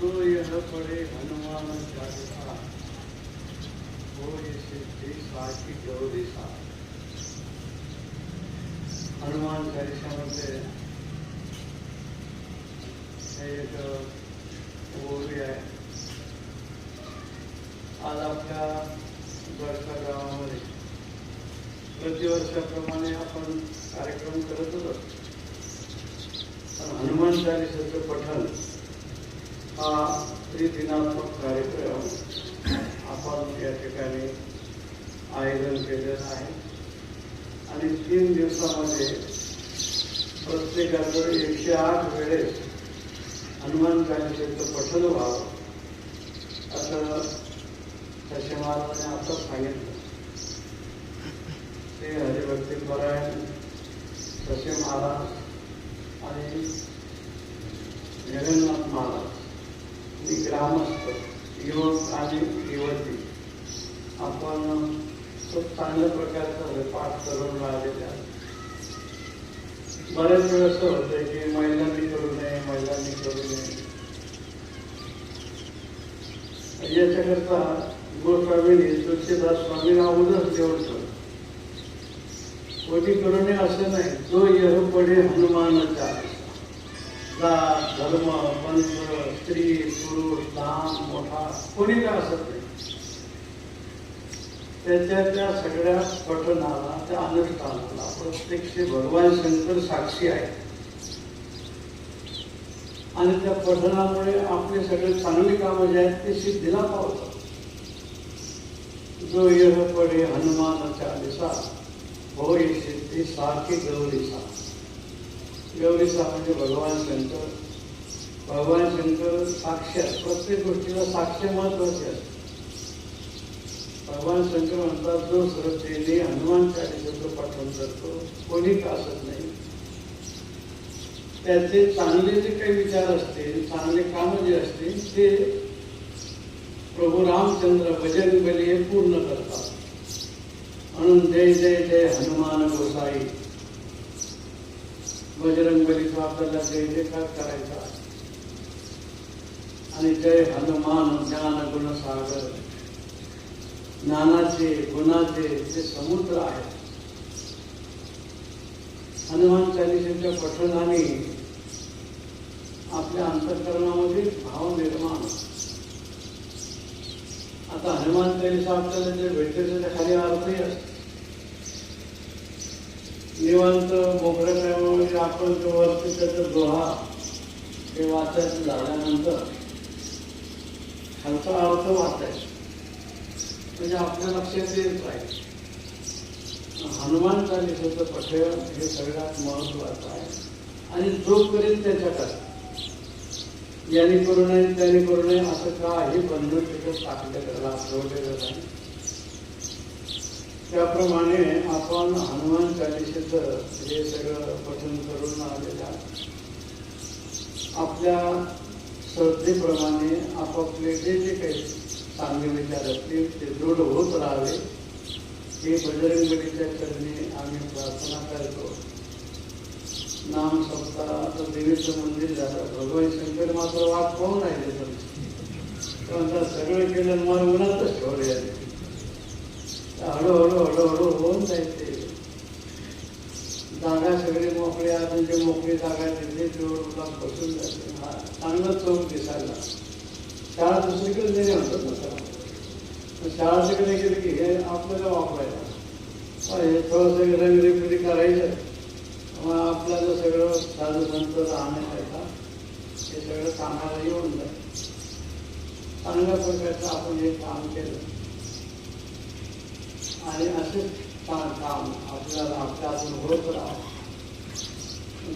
तो यह पड़े हनुमान चालीसा। हो सिद्धि गौरी सा हनुमान चालिसामध्ये हे। एक ओवी आहे आज आपल्या गडचा गावामध्ये प्रतिवर्षाप्रमाणे आपण कार्यक्रम करतच हनुमान चालिसाचं पठण हा त्रिदिनात्मक कार्यक्रम आपण या ठिकाणी आयोजन केलेलं आहे. आणि तीन दिवसामध्ये प्रत्येकाचं एकशे आठ वेळेस हनुमान चालिसेचं पठन व्हावं असं तसे महाराजांनी आता सांगितलं. ते हरिभक्ती परायण तसे महाराज आणि जगन्नाथ महाराज. आणि ग्रामस्थ युवक आणि युवती आपण खूप चांगल्या प्रकारचा पाठ करून राहिलेले बऱ्याच वेळ असं होतं की महिलांनी करू नये महिलांनी करू नये. याच्याकरता गोस्वामींनी तुळशीदास स्वामींना अगोदरच देऊन कोणी करू नये असं नाही. जो यह पडे हनुमानाचा जात धर्म पंथ स्त्री पुरुष लहान मोठा कोणी काय असत नाही त्याच्या त्या सगळ्या पठणाला त्या अनुष्ठानाला प्रत्यक्ष भगवान शंकर साक्षी आहे आणि त्या पठणामुळे आपले सगळे चांगली कामं जे आहेत ते सिद्धीला पावतात. जो यह पडे हनुमान चालिसा हो सिद्धी सारखी गौरीसा गौरीसा म्हणजे भगवान शंकर भगवान शंकर साक्षात प्रत्येक गोष्टीला साक्ष महत्त्वाचे असते भगवान शंकर म्हणतात जो श्रद्धेने हनुमान चालिसाचं पठण करतो कोणी का नाही. त्याचे चांगले जे काही विचार असतील चांगले कामं जे असतील ते प्रभू रामचंद्र भजन बली हे पूर्ण करतात. म्हणून जय जय जय हनुमान गोसाई. बजरंग बलीचा आपल्याला जय जयकार करायचा आणि जय हनुमान ज्ञान गुणसागर. ज्ञानाचे गुणाचे ते समुद्र आहेत हनुमान चालिसेच्या पठणाने आपल्या अंतकरणामध्ये भाव निर्माण आता हनुमान चालिसा आपल्याला जे भेटते त्याच्याखाली अर्थही असतो निवांत मोकळ्या म्हणजे आपण तो वरती त्याचा दोहा हे वाचायचं झाल्यानंतर खालचा अर्थ वाचायचा. म्हणजे आपल्या लक्षात येत पाहिजे. हनुमान चालिसाचं पठण हे सगळ्यात महत्वाचं आहे. आणि जो करेल त्याच्याकडे याने करू नये त्याने करू नये असं काही बंधन तिथं टाकलेलं ठेवलेलं नाही. त्याप्रमाणे आपण हनुमान चालिसेचं हे सगळं पठन करून आलेलं आपल्या श्रद्धेप्रमाणे आपापले जे जे काही चांगले विचार असतील ते दृढ होत राहावे. हे बजरंगबलीच्या चरणी आम्ही प्रार्थना करतो. नाम सप्ताह देवीचं मंदिर झालं. भगवान शंकर मात्र वाद पाहून राहिले पण. सगळं केलं मला उन्हातच ठेवले. हळूहळू होऊन जायचे जागा सगळी मोकळी अजून जे मोकळी जागा तिथे तेवढा बसून जाते हा चांगलं चौक दिसायला शाळा दुसरीकडे देणे म्हणतात ना शाळा तिकडे गेली की हे आपल्याला वापरायला हे। थोडंसं रंगरेपणी करायचं मग आपल्याला सगळं साधू संत राहण्याकरता हे सगळं कामाला येऊन जाईल चांगल्या प्रकारचं आपण हे काम केलं आणि असेच छान काम आपल्याला आपल्या होत राहावं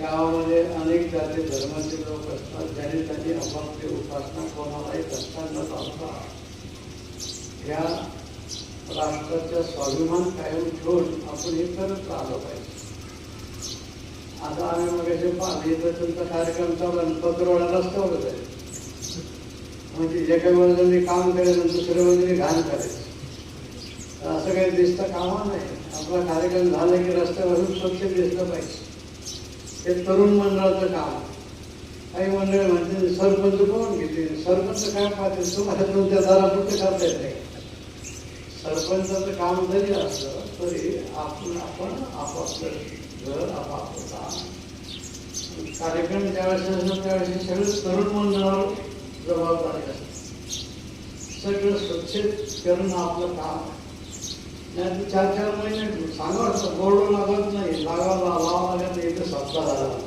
गावामध्ये अनेक जाती धर्माचे लोक असतात ज्याने त्यांनी आपापली उपासना कोणालाही करताना न या राष्ट्राचा स्वाभिमान कायम ठेवून आपण हे करत राहिलो पाहिजे. आता आम्ही मग असे पाहिले तर तुमचा कार्यक्रम चालू आहे पत्रवाडा रस्त्यावरच जाईल म्हणजे जे काही काम करायचं दुसऱ्या वर्गाने घाण करायचं. असं काही दिसतं कामा नाही. आपला कार्यक्रम झाला की रस्त्यावरून स्वच्छ दिसलं पाहिजे. हे तरुण मंडळाचं काम. काही मंडळ म्हणते सरपंच कोण घेते सरपंच काय पाहते तुम्हाला तुमच्या दारापुरते करता येत नाही. सरपंचाचं काम जरी असलं तरी आपण आपण आपापलं घर आपापलं काम. कार्यक्रम ज्यावेळेस असतो त्यावेळेस सगळं तरुण मंडळावर जबाबदारी असते. सगळं स्वच्छ करणं आपलं काम आहे. नाही तर चार चार महिने सांगा बोर्ड लागत नाही. लागावा लावा लागत नाही इथं सप्ताह झाला.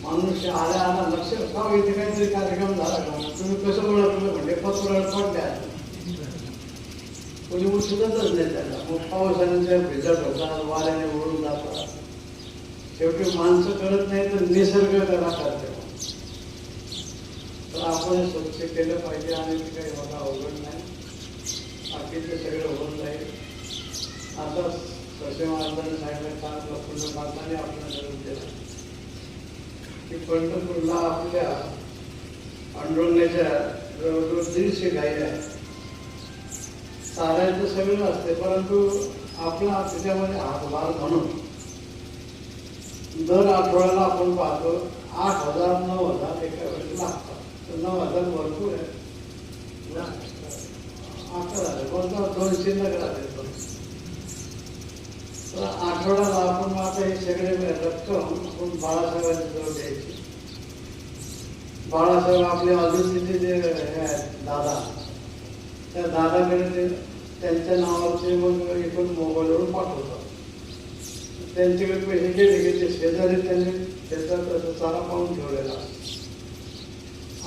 माणूस आल्या आला लक्ष का इथे काहीतरी कार्यक्रम झाला का? तुम्ही कसं ओळखलं म्हणजे पत्र पडल्या. कोणी उचलतच नाही त्याला. मग पावसाने भिजत होतात वाऱ्याने उडून जातात. शेवटी माणसं करत नाही तर निसर्ग करा करते. तर आपण स्वच्छ केलं पाहिजे आणि ते काही मला अवघड नाही. बाकीचं सगळं होऊन जाईल. आता ससे महाराजांनी सांगितलं छान पुढं माताने आपल्याला धरून दिलं की पंढरपूरला आपल्या अंडोळण्याच्या जवळजवळ दीडशे गाई आहेत. चालायचं सगळं असते परंतु आपला त्याच्यामध्ये हातभार म्हणून दर आठवड्याला आपण पाहतो आठ हजार नऊ हजार एका वेळेस लागतात. तर नऊ हजार भरपूर आहे अकरा हजार कोणता? दोन शिल्लक राहते तर आठवड्याला आपण हे सगळे रक्कम आपण बाळासाहेबांच्या जवळ द्यायची. बाळासाहेब आपले अजून जे हे दादा. त्या दादाकडे ते त्यांच्या नावाचे मग एकूण मोबाईलवरून पाठवतात. त्यांच्याकडे पैसे गेले की ते शेजारी त्यांनी त्याचा त्याचा चारा पाहून ठेवलेला.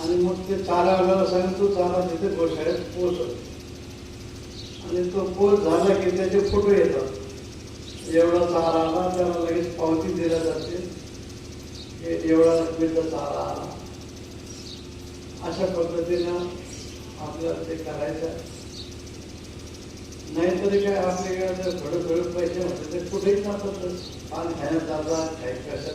आणि मग ते चारा आल्याला सांग तो चारा तिथे गोशाळेत पोचत आणि तो पोच झाला की त्याचे फोटो येतात. एवढा चारा आला त्याला लगेच पावती दिल्या जाते. एवढा रकमेचा सहारा आला. अशा पद्धतीनं आपल्याला ते करायचं नाहीतरी काय आपल्याकडे थोडं थोडं पैसे होते ते कुठेही जातात आणि खाण्यात जातात काही कशात